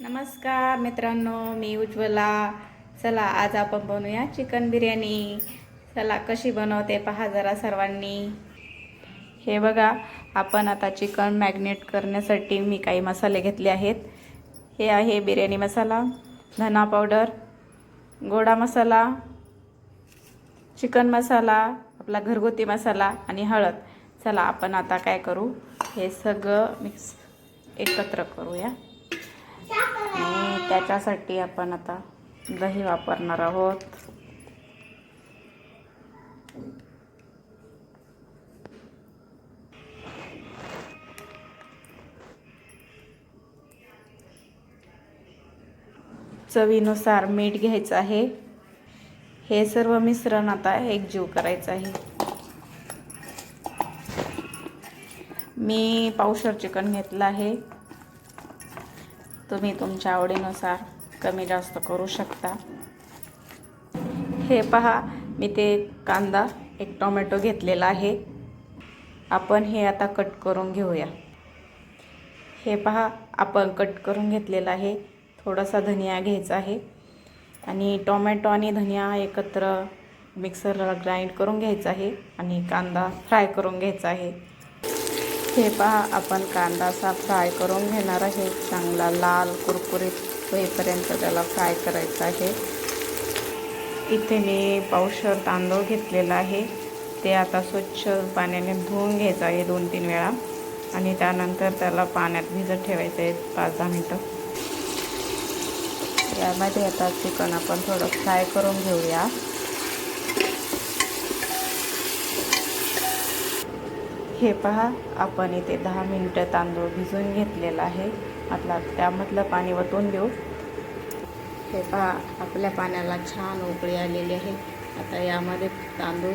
नमस्कार मित्रांनो मी उज्ज्वला. चला आज आपण बनवूया चिकन बिर्याणी. चला कशी बनवते पहा जरा सर्वांनी. हे बघा आपण आता चिकन मॅग्नेट करण्यासाठी मी काही मसाले घेतले आहेत. हे आहे बिर्याणी मसाला धना पावडर गोडा मसाला चिकन मसाला आपला घरगुती मसाला आणि हळद. चला आपण आता काय करू? हे सगळं मिक्स एकत्र करूया. आणि त्याच्यासाठी आपण आता दही वापरणार आहोत. चवीनुसार मीठ घ्यायचं आहे. हे सर्व मिश्रण आता एकजीव करायचं आहे. मी पावशर चिकन घेतलं आहे. तुम्ही तुमच्या आवडीनुसार कमी जास्त करू शकता. हे पहा मी ते कांदा एक टोमॅटो घेतलेला आहे. आपण हे आता कट करून घेऊया. हे पहा आपण कट करून घेतलेलं आहे. थोडासा धनिया घ्यायचा आहे. आणि टोमॅटो आणि धनिया एकत्र मिक्सरला ग्राइंड करून घ्यायचा आहे. आणि कांदा फ्राय करून घ्यायचा आहे. हे पहा आपण कांदा असा फ्राय करून घेणार आहे. चांगला लाल कुरकुरीत होईपर्यंत त्याला फ्राय करायचा आहे. इथे मी पावशर तांदूळ घेतलेला आहे. ते आता स्वच्छ पाण्याने धुवून घ्यायचं आहे दोन तीन वेळा. आणि त्यानंतर त्याला पाण्यात भिजत ठेवायचं आहे पाच दहा मिनटं. यामध्ये आता चिकन आपण थोडं फ्राय करून घेऊया. हे पहा आपण इथे दहा मिनटं तांदूळ भिजवून घेतलेला आहे. आपला त्यामधलं पाणी वतून देऊ. हे पहा आपल्या पाण्याला छान उकळी आलेली आहे. आता यामध्ये तांदूळ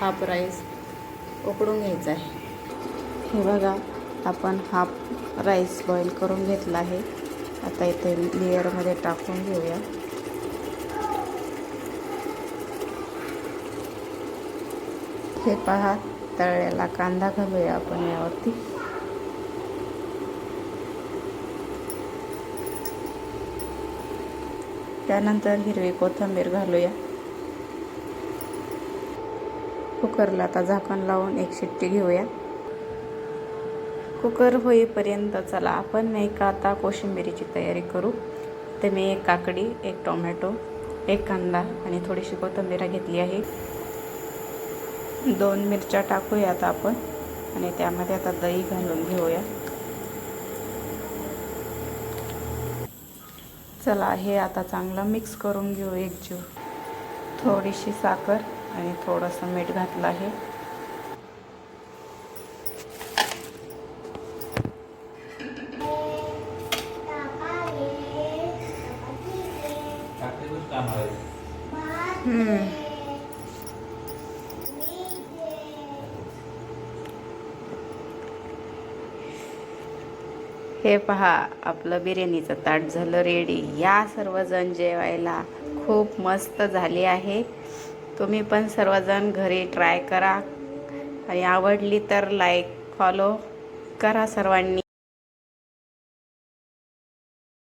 हाफ राईस उकडून घ्यायचा आहे. हे बघा आपण हाफ राईस बॉईल करून घेतला आहे. आता इथे लेअरमध्ये टाकून घेऊया. हे पहा तळलेला कांदा घालूया आपण यावरती. त्यानंतर हिरवी कोथिंबीर घालूया. कुकरला आता झाकण लावून एक शिट्टी घेऊया. कुकर होईपर्यंत चला आपण नाही आता कोशिंबिरीची तयारी करू. तर मी एक काकडी एक टोमॅटो एक कांदा आणि थोडीशी कोथिंबीर घेतली आहे. दोन मिरच्या टाकूया आता आपण. आणि त्यामध्ये आता दही घालून घेऊया. चला हे आता चांगलं मिक्स करून घेऊ एकजीव थोडीशी साखर आणि थोडंसं मीठ घातलं आहे. हम्म. हे पहा आपलं बिर्याणीचं ताट झालं रेडी या सर्वजण जेवायला खूप मस्त झाली आहे. तुम्ही पण सर्वजण घरी ट्राय करा. आणि आवडली तर लाईक फॉलो करा सर्वांनी.